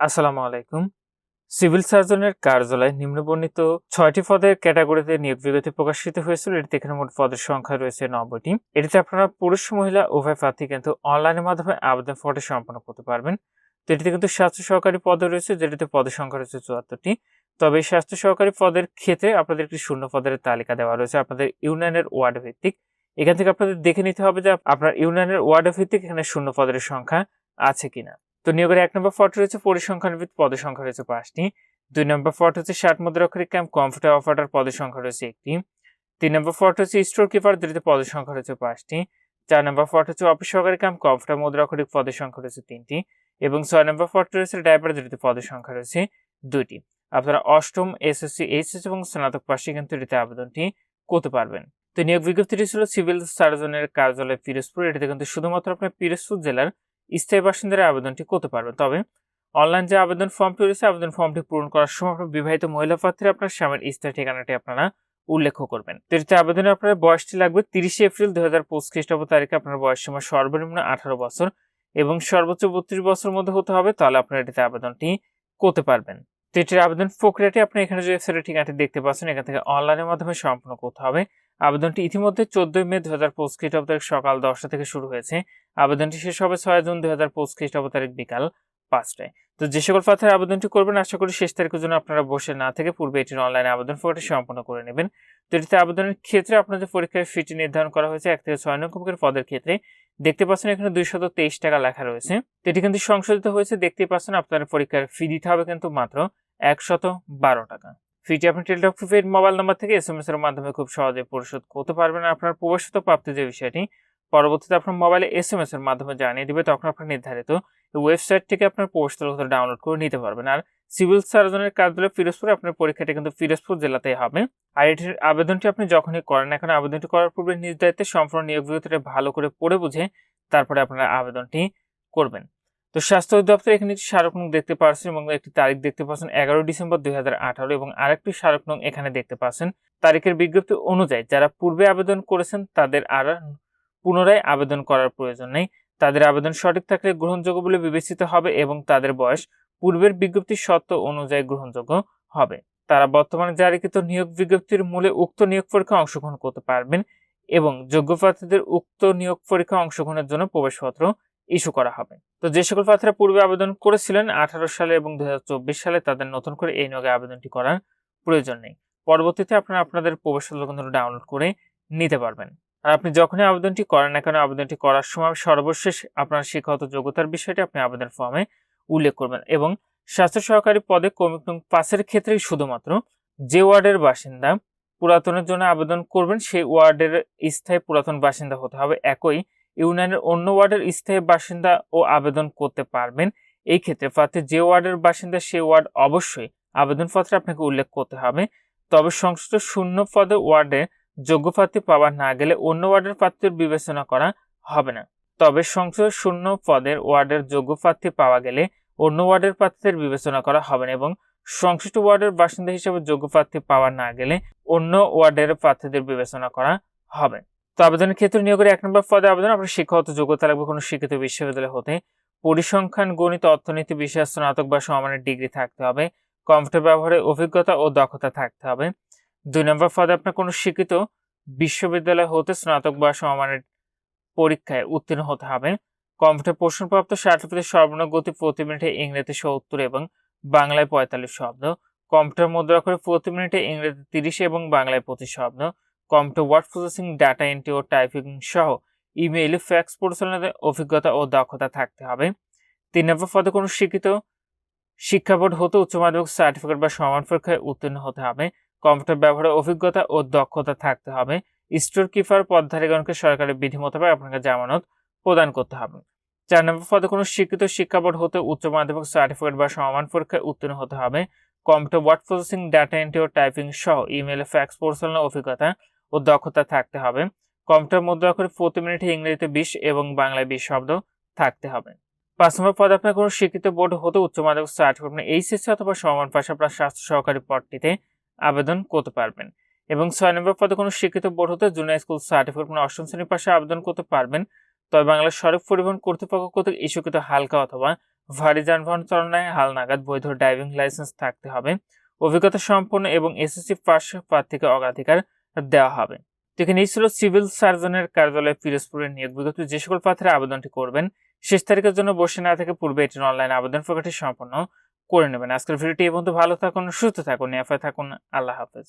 আসসালামু আলাইকুম। সিভিল সার্জনের কার্যালয়ে নিম্নবর্ণিত ছয়টি পদের ক্যাটাগরিতে নিয়োগ বিজ্ঞপ্তি প্রকাশিত হয়েছিল। এটিতে এখানে মোট পদের সংখ্যা রয়েছে নব্বইটি। এটিতে আপনারা পুরুষ, মহিলা, উভয় প্রার্থী কিন্তু অনলাইনের মাধ্যমে আবেদন ফর্মটি সম্পন্ন করতে পারবেন। তো এটিতে কিন্তু স্বাস্থ্য সহকারী পদ রয়েছে, যেটিতে পদের সংখ্যা রয়েছে চুয়াত্তরটি। তবে স্বাস্থ্য সহকারী পদের ক্ষেত্রে আপনাদের একটি শূন্য পদের তালিকা দেওয়া রয়েছে, আপনাদের ইউনিয়নের ওয়ার্ড ভিত্তিক। এখান থেকে আপনাদের দেখে নিতে হবে যে আপনার ইউনিয়নের ওয়ার্ড ভিত্তিক এখানে শূন্য পদের সংখ্যা আছে কিনা। তো নিয়োগের এক নম্বর ফটো রয়েছে পরিসংখ্যানবিদ পদের সংখ্যা রয়েছে পাঁচটি। দুই নম্বর ফটো হচ্ছে ষাট মুদ্রাক্ষরিক ক্যাম্প, কম্পিউটার অপারেটর পদের সংখ্যা রয়েছে একটি। তিন নম্বর ফটো হচ্ছে স্টোর কিপার দুটিতে পদের সংখ্যা রয়েছে পাঁচটি। চার নম্বর ফটো হচ্ছে অফিস সহকারী ক্যাম্প, কম্পিউটার মুদ্রাক্ষরিক পদের সংখ্যা রয়েছে তিনটি এবং ছয় নম্বর ফটো রয়েছে ড্রাইভার দুটিতে পদের সংখ্যা রয়েছে দুইটি। আপনারা অষ্টম, এসএসসি, এইচএস এবং স্নাতক পাশে কিন্তু এটিতে আবেদনটি করতে পারবেন। তো নিয়োগ বিজ্ঞপ্তিটি ছিল সিভিল সার্জনের কার্যালয় পিরোজপুর। এটিতে কিন্তু শুধুমাত্র আপনার পিরোজপুর জেলার স্থায়ী বাসিন্দারা আবেদনটি করতে পারবেন। তবে অনলাইন যে আবেদন ফর্মটি রয়েছে, আবেদন ফর্মটি পূরণ করার সময় আপনার বিবাহিত মহিলা প্রার্থীরা আপনার স্বামীর স্থায়ী ঠিকানাটি আপনারা উল্লেখ করবেন। তো এটিতে আবেদনে আপনার বয়সটি লাগবে তিরিশে এপ্রিল দুই হাজার পঁচিশ খ্রিস্টাব্দ তারিখে আপনার বয়স সীমা সর্বনিম্ন আঠারো বছর এবং সর্বোচ্চ বত্রিশ বছরের মধ্যে হতে হবে, তাহলে আপনার এটিতে আবেদনটি করতে পারবেন। তো এটির আবেদন প্রক্রিয়াটি আপনি এখানে যে ওয়েবসাইটের ঠিকানাটি দেখতে পাচ্ছেন, এখান থেকে অনলাইনের মাধ্যমে সম্পন্ন করতে হবে। আবেদনটি ইতিমধ্যে চোদ্দই মে দু হাজার পঁচিশ খ্রিস্টাব্দ সকাল দশটা থেকে শুরু হয়েছে। আবেদনটি শেষ হবে ছয় জুন দুই হাজার পঁচিশ খ্রিস্টাব্দ তারিখ বিকাল পাঁচটায়। তো যে সকল প্রার্থীরা আবেদনটি করবেন, আশা করি শেষ তারিখের জন্য আপনারা বসে না থেকে পূর্বে এটির অনলাইনে আবেদন ফর্মটি সম্পন্ন করে নেবেন। তো এটিতে আবেদনের ক্ষেত্রে আপনাদের পরীক্ষার ফিটি নির্ধারণ করা হয়েছে এক থেকে ছয় নম্বরের পদের ক্ষেত্রে। দেখতে পাচ্ছেন এখানে দুইশত তেইশ টাকা লেখা রয়েছে। তো এটি কিন্তু সংশোধিত হয়েছে দেখতে পাচ্ছেন আপনার পরীক্ষার ফি দিতে হবে কিন্তু মাত্র একশত বারো টাকা। ফিটি আপনি টেলিটক প্রিপেড মোবাইল নাম্বার থেকে এস এম এস এর মাধ্যমে খুব সহজে পরিশোধ করতে পারবেন। আপনার প্রবেশিত প্রাপ্তি যে বিষয়টি, পরবর্তীতে আপনার মোবাইলে এস এম এস এর মাধ্যমে জানিয়ে দিবে, তখন আপনার নির্ধারিত ওয়েবসাইট থেকে আপনার প্রবেশতলগত ডাউনলোড করে নিতে পারবেন। আর সিভিল সার্জনের কার্যালয় ফিরোজপুরে আপনার পরীক্ষাটি কিন্তু ফিরোজপুর জেলাতেই হবে। আর এটির আবেদনটি আপনি যখনই করেন, এখন আবেদনটি করার পূর্বে নিজ দায়িত্বে সম্পূর্ণ নিয়োগ বিজ্ঞপ্তিটা ভালো করে পড়ে বুঝে তারপরে আপনারা আবেদনটি করবেন। তো স্বাস্থ্য অধিদপ্তর এখানে একটি স্মারক নং দেখতে পাচ্ছেন এবং একটি তারিখ দেখতে পাচ্ছেন এগারো ডিসেম্বর দুই হাজার আঠারো এবং আরেকটি স্মারক নং এখানে দেখতে পাচ্ছেন। তারিখের বিজ্ঞপ্তি অনুযায়ী যারা পূর্বে আবেদন করেছেন তাদের আর পুনরায় আবেদন করার প্রয়োজন নেই। তাদের আবেদন সঠিক থাকলে গ্রহণযোগ্য বলে বিবেচিত হবে এবং তাদের বয়স পূর্বের বিজ্ঞপ্তি শর্ত অনুযায়ী গ্রহণযোগ্য হবে। তারা বর্তমানে জারিকৃত নিয়োগ বিজ্ঞপ্তির মূলে উক্ত নিয়োগ পরীক্ষায় অংশগ্রহণ করতে পারবেন এবং যোগ্য প্রার্থীদের উক্ত নিয়োগ পরীক্ষায় অংশগ্রহণের জন্য প্রবেশপত্র ইস্যু করা হবে। তো যে সকল প্রার্থীরা পূর্বে আবেদন করেছিলেন আঠারো সালে এবং দু হাজার চব্বিশ সালে, তাদের নতুন করে এই নিয়োগে আবেদনটি করার প্রয়োজন নেই। পরবর্তীতে আপনারা আপনাদের প্রবেশপত্র ডাউনলোড করে নিতে পারবেন। আর আপনি যখনই আবেদনটি করেন না কেন, আবেদনটি করার সময় সর্বশেষ আপনার শিক্ষাগত যোগ্যতার বিষয়টি আপনি আবেদন ফর্মে উল্লেখ করবেন এবং স্বাস্থ্য সহকারী পদে কমিক নং পাসের ক্ষেত্রেই শুধুমাত্র যে ওয়ার্ডের বাসিন্দা পুরাতনের জন্য আবেদন করবেন, সেই ওয়ার্ডের স্থায়ী পুরাতন বাসিন্দা হতে হবে। একই ইউনিয়নের অন্য ওয়ার্ডের স্থায়ী বাসিন্দা ও আবেদন করতে পারবেন। এই ক্ষেত্রে প্রার্থী যে ওয়ার্ডের বাসিন্দা সেই ওয়ার্ড অবশ্যই আবেদনপত্রে আপনাকে উল্লেখ করতে হবে। তবে সংশ্লিষ্ট শূন্য পদে ওয়ার্ডে যোগ্য প্রার্থী পাওয়া না গেলে অন্য ওয়ার্ডের প্রার্থীর বিবেচনা করা হবে না। তবে সংশ্লিষ্ট শূন্য পদের ওয়ার্ডের যোগ্য প্রার্থী পাওয়া গেলে অন্য ওয়ার্ডের প্রার্থীদের বিবেচনা করা হবে না এবং সংশ্লিষ্ট ওয়ার্ডের বাসিন্দা হিসেবে যোগ্য প্রার্থী পাওয়া না গেলে অন্য ওয়ার্ডের প্রার্থীদের বিবেচনা করা হবে। তো আবেদনের ক্ষেত্রে নিয়োগের এক নম্বর পদে আবেদন, আপনার শিক্ষাগত যোগ্যতা লাগবে কোনো শিক্ষিত বিশ্ববিদ্যালয় হতে। পরিসংখ্যান, গণিত, অর্থনীতি, বিষয়ে, স্নাতক বা সমানের ডিগ্রি থাকতে হবে। কম্পিউটার ব্যবহারের অভিজ্ঞতা ও দক্ষতা থাকতে হবে। দুই নম্বর পদে আপনার কোনো শিক্ষিত বিশ্ববিদ্যালয় হতে স্নাতক বা সমানের পরীক্ষায় উত্তীর্ণ হতে হবে। কম্পিউটার প্রশ্নপ্রাপ্ত সার্টিফিকেট সর্বনিম্ন গতি প্রতি মিনিটে ইংরেজি সত্তর এবং বাংলায় পঁয়তাল্লিশ শব্দ। কম্পিউটার মুদ্রা করে প্রতি মিনিটে ইংরেজি তিরিশ এবং বাংলায় পঁচিশ শব্দ। Computer word processing data entry ও টাইপিং সহ ইমেইল ফ্যাক্স পরিচালনার অভিজ্ঞতা ও দক্ষতা থাকতে হবে। তিন নম্বর পদে কোনো শিক্ষিত শিক্ষা বোর্ড হতে উচ্চ মাধ্যমিক সার্টিফিকেট বা সমান পরীক্ষায় উত্তীর্ণ হতে হবে। কম্পিউটার ব্যবহারের অভিজ্ঞতা ও দক্ষতা থাকতে হবে। স্টোর কিপার পদধারীগণকে সরকারি বিধি মোতাবেক আপনাকে জামানত প্রদান করতে হবে। চার নম্বর পদে কোনো শিক্ষিত শিক্ষা বোর্ড হতে উচ্চ মাধ্যমিক সার্টিফিকেট বা সমান পরীক্ষায় উত্তীর্ণ হতে হবে। Computer word processing data entry ও টাইপিং সহ ইমেল ফ্যাক্স পরিচালনার অভিজ্ঞতা ও দক্ষতা থাকতে হবে। কম্পিউটার মুদ্রা করে প্রতি মিনিটে ইংরেজিতে বিশ এবং বাংলায় বিশ শব্দ থাকতে হবে। পাঁচ নম্বর পদে আপনার কোনো শিক্ষিত বোর্ড হতে উচ্চ মাধ্যমিক সার্টিফিকেট মানে এইচএসসি অথবা সমান পাশে আপনার স্বাস্থ্য সহকারী পদটিতে আবেদন করতে পারবেন। এবং ছয় নম্বর পদে কোনো শিক্ষিত বোর্ড হতে জুনিয়র স্কুল সার্টিফিকেট মানে অষ্টম শ্রেণির পাশে আবেদন করতে পারবেন। তবে বাংলার সড়ক পরিবহন কর্তৃপক্ষ কর্তৃক ইস্যুকৃত হালকা অথবা ভারী যানবাহন চালনায় হালনাগাদ বৈধ ড্রাইভিং লাইসেন্স থাকতে হবে। অভিজ্ঞতা সম্পন্ন এবং এসএসসি পাস প্রার্থীকে অগ্রাধিকার দেওয়া হবে। দেখেন এই ছিল সিভিল সার্জনের কার্যালয় পিরোজপুরের নিয়োগ বিজ্ঞপ্তি। যে সকল পাত্রে আবেদনটি করবেন, শেষ তারিখের জন্য বসে না থেকে পূর্বে এটির অনলাইন আবেদন প্রকাশটি সম্পন্ন করে নেবেন। আজকের ভিডিওটি পর্যন্ত। ভালো থাকুন, সুস্থ থাকুন এফআই থাকুন। আল্লাহ হাফেজ।